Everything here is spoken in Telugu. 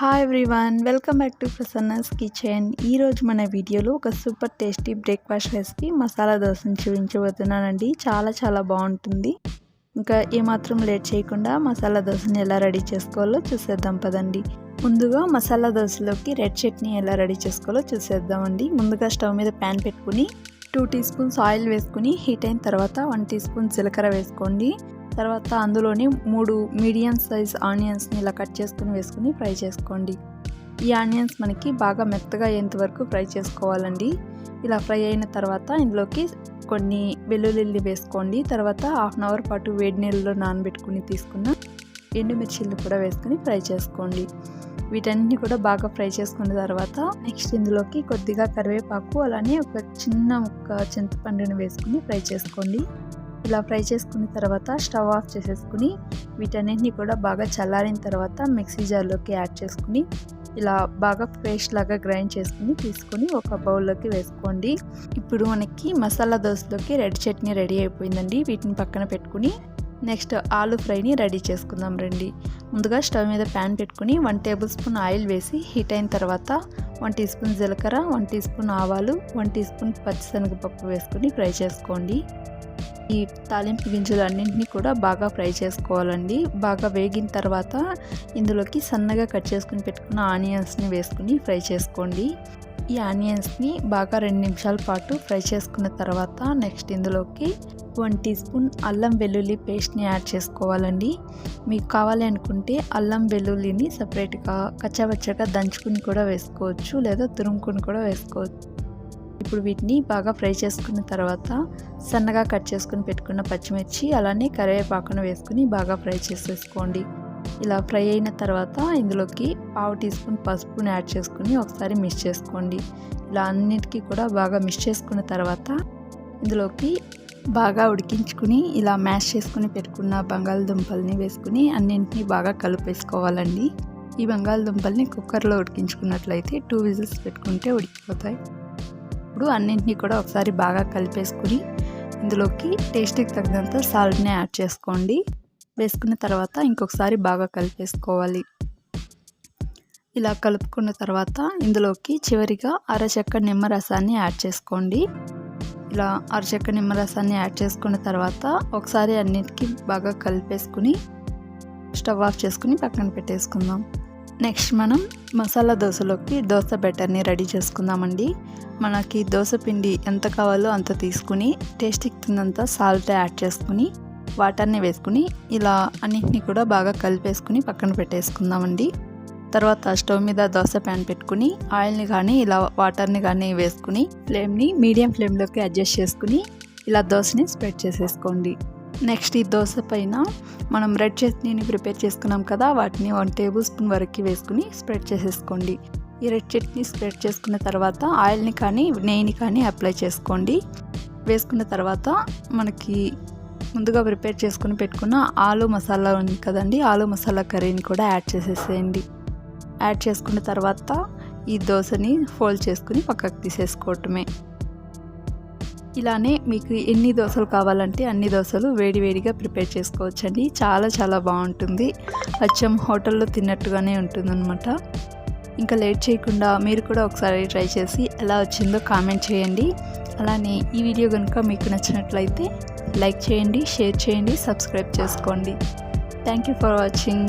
Hi everyone welcome back to Prasanna's kitchen ఈరోజు మన వీడియోలో ఒక super tasty breakfast recipe masala దోశను చూపించబోతున్నానండి. చాలా చాలా బాగుంటుంది. ఇంకా ఏమాత్రం లేట్ చేయకుండా మసాలా దోశని ఎలా రెడీ చేసుకోవాలో చూసేద్దాం పదండి. ముందుగా మసాలా దోశలోకి రెడ్ చట్నీ ఎలా రెడీ చేసుకోవాలో చూసేద్దామండి. ముందుగా స్టవ్ మీద ప్యాన్ పెట్టుకుని టూ టీ స్పూన్స్ ఆయిల్ వేసుకుని హీట్ అయిన తర్వాత వన్ టీ స్పూన్ జీలకర్ర వేసుకోండి. తర్వాత అందులోని మూడు మీడియం సైజ్ ఆనియన్స్ని ఇలా కట్ చేసుకుని వేసుకుని ఫ్రై చేసుకోండి. ఈ ఆనియన్స్ మనకి బాగా మెత్తగా అయ్యేంత వరకు ఫ్రై చేసుకోవాలండి. ఇలా ఫ్రై అయిన తర్వాత ఇందులోకి కొన్ని వెల్లుల్లి వేసుకోండి. తర్వాత హాఫ్ అన్ అవర్ పాటు వేడి నీళ్ళలో నానబెట్టుకుని తీసుకున్న ఎండుమిర్చిలు కూడా వేసుకుని ఫ్రై చేసుకోండి. వీటన్నిటిని కూడా బాగా ఫ్రై చేసుకున్న తర్వాత నెక్స్ట్ ఇందులోకి కొద్దిగా కరివేపాకు అలానే ఒక చిన్న ముక్క చింతపండుని వేసుకుని ఫ్రై చేసుకోండి. ఇలా ఫ్రై చేసుకున్న తర్వాత స్టవ్ ఆఫ్ చేసేసుకుని వీటన్నిటిని కూడా బాగా చల్లారిన తర్వాత మిక్సీ జార్లోకి యాడ్ చేసుకుని ఇలా బాగా పేస్ట్ లాగా గ్రైండ్ చేసుకుని తీసుకొని ఒక బౌల్లోకి వేసుకోండి. ఇప్పుడు మనకి మసాలా దోశలోకి రెడ్ చట్నీ రెడీ అయిపోయిందండి. వీటిని పక్కన పెట్టుకుని నెక్స్ట్ ఆలు ఫ్రైని రెడీ చేసుకుందాం రండి. ముందుగా స్టవ్ మీద ప్యాన్ పెట్టుకుని వన్ టేబుల్ స్పూన్ ఆయిల్ వేసి హీట్ అయిన తర్వాత వన్ టీ స్పూన్ జీలకర్ర వన్ టీ స్పూన్ ఆవాలు వన్ టీ స్పూన్ పచ్చిశనగపప్పు వేసుకుని ఫ్రై చేసుకోండి. ఈ తాలింపు గింజలు అన్నింటినీ కూడా బాగా ఫ్రై చేసుకోవాలండి. బాగా వేగిన తర్వాత ఇందులోకి సన్నగా కట్ చేసుకుని పెట్టుకున్న ఆనియన్స్ని వేసుకుని ఫ్రై చేసుకోండి. ఈ ఆనియన్స్ని బాగా రెండు నిమిషాల పాటు ఫ్రై చేసుకున్న తర్వాత నెక్స్ట్ ఇందులోకి వన్ టీ స్పూన్ అల్లం వెల్లుల్లి పేస్ట్ని యాడ్ చేసుకోవాలండి. మీకు కావాలి అనుకుంటే అల్లం వెల్లుల్లిని సపరేట్గా కచ్చాబచ్చగా దంచుకుని కూడా వేసుకోవచ్చు లేదా తురుముకుని కూడా వేసుకోవచ్చు. ఇప్పుడు వీటిని బాగా ఫ్రై చేసుకున్న తర్వాత సన్నగా కట్ చేసుకుని పెట్టుకున్న పచ్చిమిర్చి అలానే కరివేపాకును వేసుకుని బాగా ఫ్రై చేసేసుకోండి. ఇలా ఫ్రై అయిన తర్వాత ఇందులోకి పావు టీ స్పూన్ పసుపుని యాడ్ చేసుకుని ఒకసారి మిక్స్ చేసుకోండి. ఇలా అన్నిటికీ కూడా బాగా మిక్స్ చేసుకున్న తర్వాత ఇందులోకి బాగా ఉడికించుకుని ఇలా మ్యాష్ చేసుకుని పెట్టుకున్న బంగాళదుంపల్ని వేసుకుని అన్నింటినీ బాగా కలిపేసుకోవాలండి. ఈ బంగాళదుంపల్ని కుక్కర్లో ఉడికించుకున్నట్లయితే టూ విజిల్స్ పెట్టుకుంటే ఉడికిపోతాయి. ఇప్పుడు అన్నింటినీ కూడా ఒకసారి బాగా కలిపేసుకుని ఇందులోకి టేస్ట్కి తగినంత సాల్ట్ని యాడ్ చేసుకోండి. వేసుకున్న తర్వాత ఇంకొకసారి బాగా కలిపేసుకోవాలి. ఇలా కలుపుకున్న తర్వాత ఇందులోకి చివరిగా అరచెక్క నిమ్మరసాన్ని యాడ్ చేసుకోండి. ఇలా అరచెక్క నిమ్మరసాన్ని యాడ్ చేసుకున్న తర్వాత ఒకసారి అన్నిటికీ బాగా కలిపేసుకుని స్టవ్ ఆఫ్ చేసుకుని పక్కన పెట్టేసుకుందాం. నెక్స్ట్ మనం మసాలా దోశలోకి దోశ బెటర్ని రెడీ చేసుకుందామండి. మనకి దోశ పిండి ఎంత కావాలో అంత తీసుకుని టేస్ట్కి తిన్నంత సాల్ట్ యాడ్ చేసుకుని వాటర్ని వేసుకుని ఇలా అన్నింటినీ కూడా బాగా కలిపేసుకుని పక్కన పెట్టేసుకుందామండి. తర్వాత స్టవ్ మీద దోశ ప్యాన్ పెట్టుకుని ఆయిల్ని కానీ ఇలా వాటర్ని కానీ వేసుకుని ఫ్లేమ్ని మీడియం ఫ్లేమ్లోకి అడ్జస్ట్ చేసుకుని ఇలా దోశని స్ప్రెడ్ చేసేసుకోండి. నెక్స్ట్ ఈ దోశ పైన మనం రెడ్ చట్నీని ప్రిపేర్ చేసుకున్నాం కదా వాటిని వన్ టేబుల్ స్పూన్ వరకు వేసుకుని స్ప్రెడ్ చేసేసుకోండి. ఈ రెడ్ చట్నీ స్ప్రెడ్ చేసుకున్న తర్వాత ఆయిల్ని కానీ నెయ్యిని కానీ అప్లై చేసుకోండి. వేసుకున్న తర్వాత మనకి ముందుగా ప్రిపేర్ చేసుకుని పెట్టుకున్న ఆలు మసాలా ఉంది కదండి ఆలు మసాలా కర్రీని కూడా యాడ్ చేసేసేయండి. యాడ్ చేసుకున్న తర్వాత ఈ దోశని ఫోల్డ్ చేసుకుని పక్కకు తీసేసుకోవటమే. ఇలానే మీకు ఎన్ని దోశలు కావాలంటే అన్ని దోశలు వేడివేడిగా ప్రిపేర్ చేసుకోవచ్చండి. చాలా చాలా బాగుంటుంది. అచ్చం హోటల్లో తిన్నట్టుగానే ఉంటుందన్నమాట. ఇంకా లేట్ చేయకుండా మీరు కూడా ఒకసారి ట్రై చేసి ఎలా వచ్చిందో కామెంట్ చేయండి. అలానే ఈ వీడియో కనుక మీకు నచ్చినట్లయితే లైక్ చేయండి షేర్ చేయండి సబ్స్క్రైబ్ చేసుకోండి. Thank you for watching.